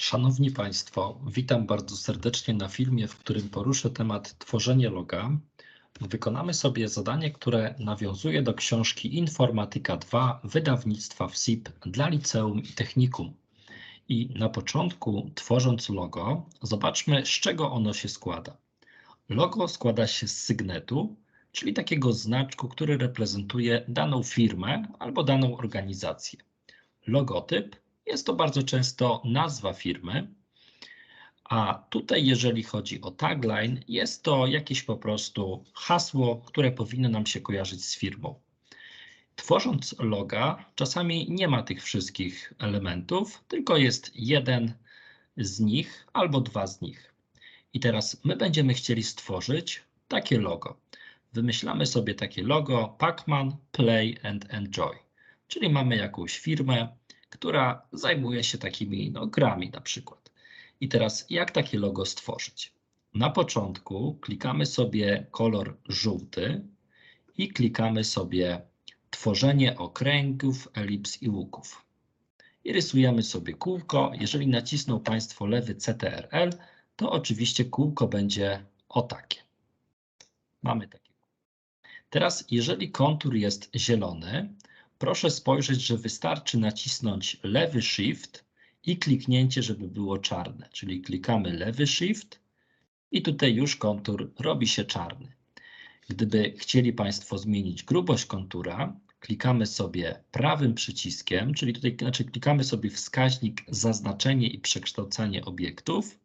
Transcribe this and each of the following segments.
Szanowni Państwo, witam bardzo serdecznie na filmie, w którym poruszę temat tworzenie loga. Wykonamy sobie zadanie, które nawiązuje do książki Informatyka 2 wydawnictwa WSIP dla liceum i technikum. I na początku, tworząc logo, zobaczmy, z czego ono się składa. Logo składa się z sygnetu, czyli takiego znaczku, który reprezentuje daną firmę albo daną organizację. Logotyp jest to bardzo często nazwa firmy, a tutaj, jeżeli chodzi o tagline, jest to jakieś po prostu hasło, które powinno nam się kojarzyć z firmą. Tworząc loga, czasami nie ma tych wszystkich elementów, tylko jest jeden z nich albo dwa z nich. I teraz my będziemy chcieli stworzyć takie logo. Wymyślamy sobie takie logo Pacman Play and Enjoy, czyli mamy jakąś firmę, która zajmuje się takimi no, grami na przykład. I teraz jak takie logo stworzyć? Na początku klikamy sobie kolor żółty i klikamy sobie tworzenie okręgów, elips i łuków. I rysujemy sobie kółko. Jeżeli nacisną Państwo lewy CTRL, to oczywiście kółko będzie o takie. Mamy takie. Teraz jeżeli kontur jest zielony, proszę spojrzeć, że wystarczy nacisnąć lewy Shift i kliknięcie, żeby było czarne. Czyli klikamy lewy Shift i tutaj już kontur robi się czarny. Gdyby chcieli Państwo zmienić grubość kontura, klikamy sobie prawym przyciskiem, czyli tutaj znaczy klikamy sobie wskaźnik zaznaczenie i przekształcanie obiektów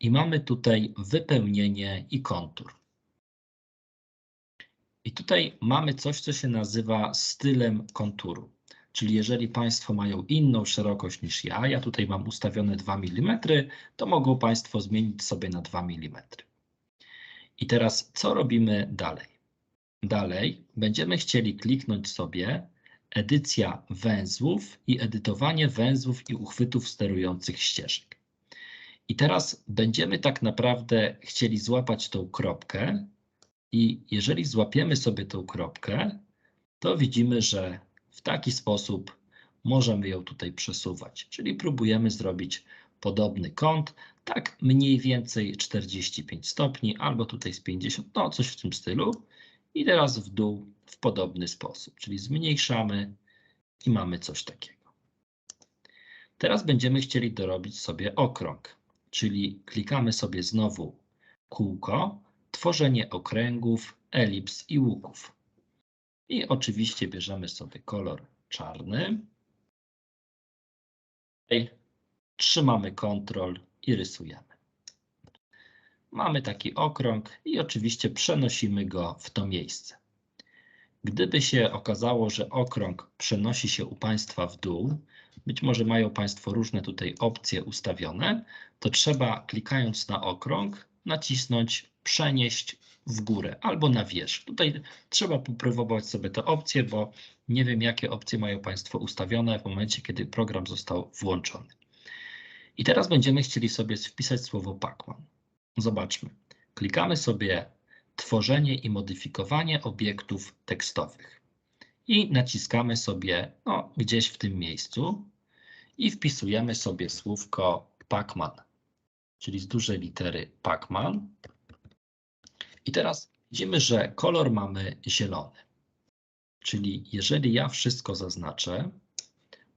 i mamy tutaj wypełnienie i kontur. I tutaj mamy coś, co się nazywa stylem konturu. Czyli jeżeli Państwo mają inną szerokość niż ja, ja tutaj mam ustawione 2 mm, to mogą Państwo zmienić sobie na 2 mm. I teraz co robimy dalej? Dalej będziemy chcieli kliknąć sobie edycja węzłów i edytowanie węzłów i uchwytów sterujących ścieżek. I teraz będziemy tak naprawdę chcieli złapać tą kropkę i jeżeli złapiemy sobie tą kropkę, to widzimy, że w taki sposób możemy ją tutaj przesuwać. Czyli próbujemy zrobić podobny kąt, tak mniej więcej 45 stopni, albo tutaj z 50, no coś w tym stylu. I teraz w dół w podobny sposób, czyli zmniejszamy i mamy coś takiego. Teraz będziemy chcieli dorobić sobie okrąg, czyli klikamy sobie znowu kółko, tworzenie okręgów, elips i łuków. I oczywiście bierzemy sobie kolor czarny. Trzymamy Ctrl i rysujemy. Mamy taki okrąg i oczywiście przenosimy go w to miejsce. Gdyby się okazało, że okrąg przenosi się u Państwa w dół, być może mają Państwo różne tutaj opcje ustawione, to trzeba klikając na okrąg nacisnąć przenieść w górę albo na wierzch. Tutaj trzeba popróbować sobie te opcje, bo nie wiem, jakie opcje mają Państwo ustawione w momencie, kiedy program został włączony. I teraz będziemy chcieli sobie wpisać słowo Pacman. Zobaczmy. Klikamy sobie tworzenie i modyfikowanie obiektów tekstowych. I naciskamy sobie no, gdzieś w tym miejscu i wpisujemy sobie słówko Pacman, czyli z dużej litery Pacman. I teraz widzimy, że kolor mamy zielony. Czyli jeżeli ja wszystko zaznaczę,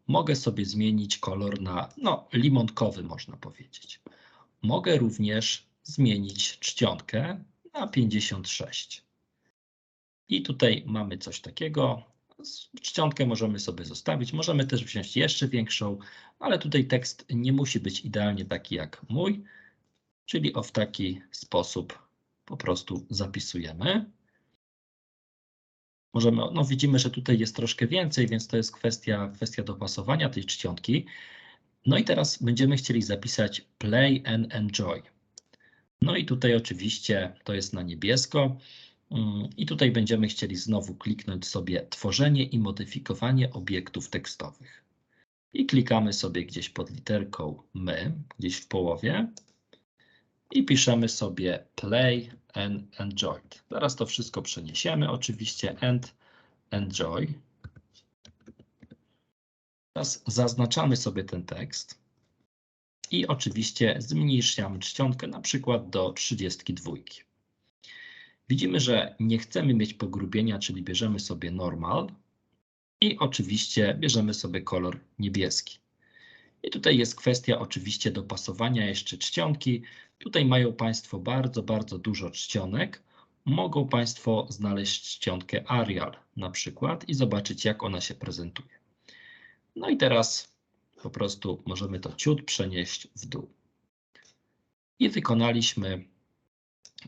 mogę sobie zmienić kolor na no, limonkowy, można powiedzieć. Mogę również zmienić czcionkę na 56. I tutaj mamy coś takiego. Czcionkę możemy sobie zostawić, możemy też wziąć jeszcze większą, ale tutaj tekst nie musi być idealnie taki jak mój, czyli o w taki sposób po prostu zapisujemy. Możemy, no widzimy, że tutaj jest troszkę więcej, więc to jest kwestia, kwestia dopasowania tej czcionki. No i teraz będziemy chcieli zapisać play and enjoy. No i tutaj oczywiście to jest na niebiesko. Mm, I tutaj będziemy chcieli znowu kliknąć sobie tworzenie i modyfikowanie obiektów tekstowych. I klikamy sobie gdzieś pod literką my, gdzieś w połowie i piszemy sobie play and enjoy. Teraz to wszystko przeniesiemy oczywiście and enjoy. Teraz zaznaczamy sobie ten tekst i oczywiście zmniejszamy czcionkę na przykład do 32. Widzimy, że nie chcemy mieć pogrubienia, czyli bierzemy sobie normal i oczywiście bierzemy sobie kolor niebieski. I tutaj jest kwestia oczywiście dopasowania jeszcze czcionki. Tutaj mają Państwo bardzo, bardzo dużo czcionek. Mogą Państwo znaleźć czcionkę Arial na przykład i zobaczyć, jak ona się prezentuje. No i teraz po prostu możemy to ciut przenieść w dół. I wykonaliśmy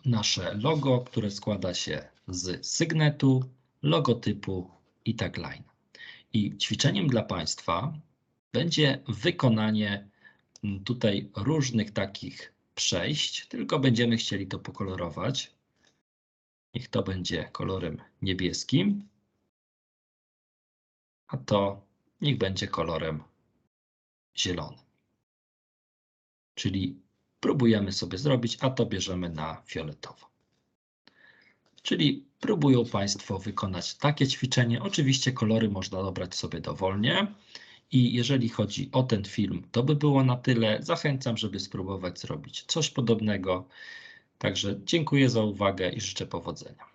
nasze logo, które składa się z sygnetu, logotypu i tagline. I ćwiczeniem dla Państwa będzie wykonanie mm, tutaj różnych takich przejść, tylko będziemy chcieli to pokolorować. Niech to będzie kolorem niebieskim, a to niech będzie kolorem zielonym. Czyli próbujemy sobie zrobić, a to bierzemy na fioletowo. Czyli próbują Państwo wykonać takie ćwiczenie. Oczywiście kolory można dobrać sobie dowolnie. I jeżeli chodzi o ten film, to by było na tyle. Zachęcam, żeby spróbować zrobić coś podobnego. Także dziękuję za uwagę i życzę powodzenia.